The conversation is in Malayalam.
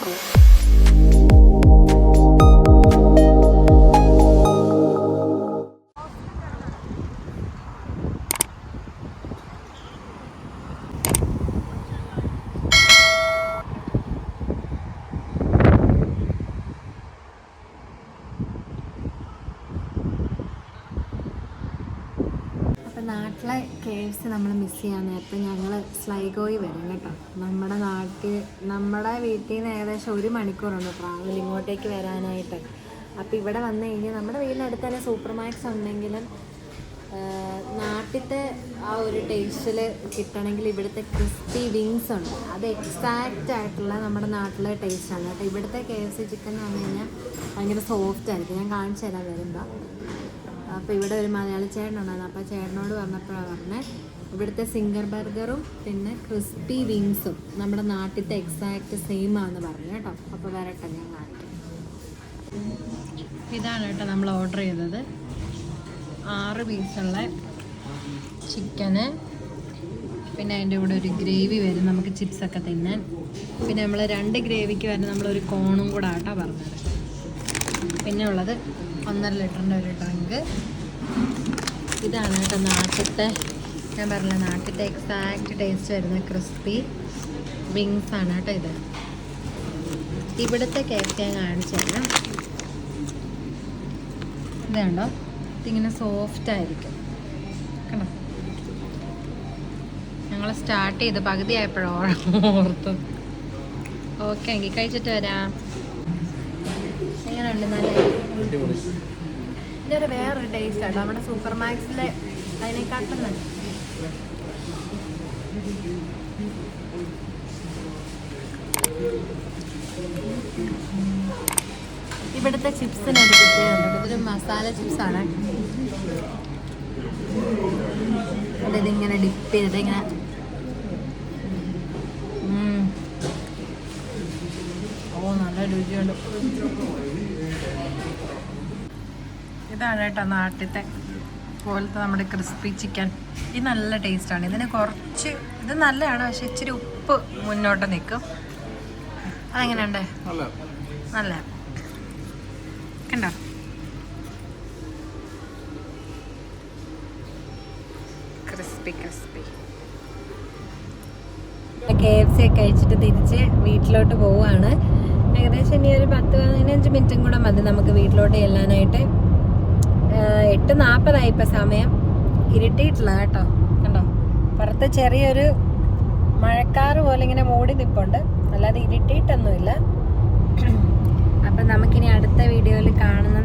അപ്പം നാട്ടിലെ കെ എഫ് സി നമ്മൾ മിസ് ചെയ്യാൻ നേരത്തെ ഞങ്ങൾ സ്ലൈഗോയി വരും കേട്ടോ. നമ്മുടെ നാട്ടിൽ നമ്മുടെ വീട്ടിൽ നിന്ന് ഏകദേശം ഒരു മണിക്കൂറുണ്ട് ട്രാവൽ ഇങ്ങോട്ടേക്ക് വരാനായിട്ട്. അപ്പോൾ ഇവിടെ വന്നു കഴിഞ്ഞാൽ നമ്മുടെ വീടിനടുത്ത് തന്നെ സൂപ്പർ മാക്സ് ഉണ്ടെങ്കിലും നാട്ടിലത്തെ ആ ഒരു ടേസ്റ്റിൽ കിട്ടണമെങ്കിൽ ഇവിടുത്തെ ക്രിസ്പി വിങ്സ് ഉണ്ട്. അത് എക്സാക്റ്റ് ആയിട്ടുള്ള നമ്മുടെ നാട്ടിലെ ടേസ്റ്റാണ് കേട്ടോ ഇവിടുത്തെ കെ എഫ് സി ചിക്കൻ എന്ന് പറഞ്ഞു കഴിഞ്ഞാൽ ഭയങ്കര സോഫ്റ്റ് ആയിരിക്കും. ഞാൻ കാണിച്ചു തരാൻ വരുമ്പോൾ അപ്പോൾ ഇവിടെ ഒരു മലയാളി ചേട്ടനുണ്ടായിരുന്നു. അപ്പോൾ ചേട്ടനോട് പറഞ്ഞപ്പോഴാണ് പറഞ്ഞത് ഇവിടുത്തെ സിംഗർ ബർഗറും പിന്നെ ക്രിസ്പി വിങ്സും നമ്മുടെ നാട്ടിലത്തെ എക്സാക്റ്റ് സെയിം ആണെന്ന് പറഞ്ഞു കേട്ടോ. അപ്പോൾ വരട്ടെ ഞാൻ കാണിക്കാം. ഇതാണ് കേട്ടോ നമ്മൾ ഓർഡർ ചെയ്തത്. ആറ് പീസുള്ള ചിക്കന് പിന്നെ അതിന്റെ കൂടെ ഒരു ഗ്രേവി വരും നമുക്ക് ചിപ്സൊക്കെ തിന്നാൻ. പിന്നെ നമ്മൾ രണ്ട് ഗ്രേവിക്ക് വരുന്ന നമ്മളൊരു കോണും കൂടെ ആട്ടോ പറഞ്ഞത്. പിന്നെ ഉള്ളത് ഒന്നര ലിറ്ററിന്റെ ഒരു ടാങ്ക് ഇതാണ് കേട്ടോ നാട്ടിലത്തെ ഞാൻ പറഞ്ഞ നാട്ടിലത്തെ എക്സാക്റ്റ് ടേസ്റ്റ് വരുന്ന ക്രിസ്പി വിങ്സ് ആണ് കേട്ടോ ഇത്. ഇവിടുത്തെ കേക്ക് ഞാൻ കാണിച്ചു തരാം. ഇത് കണ്ടോ? ഇതിങ്ങനെ സോഫ്റ്റ് ആയിരിക്കും. കണ്ടോ? ഞങ്ങൾ സ്റ്റാർട്ട് ചെയ്ത് പകുതി ആയപ്പോഴോ ഓർത്തു ഓക്കെ എങ്കിൽ കഴിച്ചിട്ട് വരാം. എങ്ങനെയുണ്ട് നല്ല ഇതൊരു വേറൊരു ടേസ്റ്റ് ആണ് നമ്മുടെ സൂപ്പർ മാക്സിലെ അതിനെക്കാട്ടും നല്ല ഇവിടുത്തെ ചിപ്സിന് ഒരു പ്രത്യേകത ഇതൊരു മസാല ചിപ്സ് ആണ് ഇതിങ്ങനെ ഡിപ്പ് ചെയ്തിട്ട് ഇങ്ങനെ. ഓ നല്ല രുചിയുണ്ട്. ഇതാണ് കേട്ടോ നാട്ടിലത്തെ പോലത്തെ നമ്മുടെ ക്രിസ്പി ചിക്കൻ ഇത് നല്ല ടേസ്റ്റാണ് ഇതിന് കുറച്ച് ഇത് നല്ലതാണ് പക്ഷെ ഇച്ചിരി ഉപ്പ് മുന്നോട്ട് നിൽക്കും അതെങ്ങനെയുണ്ട്? നല്ല. കണ്ടോ? Crispy crispy K F C ഒക്കെ കഴിച്ചിട്ട് തിരിച്ച് വീട്ടിലോട്ട് പോവുകയാണ്. ഏകദേശം ഇനി ഒരു പത്ത് പതിനഞ്ച് മിനിറ്റും കൂടെ മതി നമുക്ക് വീട്ടിലോട്ട് ചെല്ലാനായിട്ട്. എട്ട് നാൽപ്പതായി ഇപ്പം സമയം. ഇരുട്ടിയിട്ടില്ല കേട്ടോ. കണ്ടോ? പുറത്ത് ചെറിയൊരു മഴക്കാറ് പോലെ ഇങ്ങനെ മൂടി നിൽപ്പുണ്ട് അല്ലാതെ ഇരുട്ടിയിട്ടൊന്നുമില്ല. അപ്പം നമുക്കിനി അടുത്ത വീഡിയോയിൽ കാണുന്ന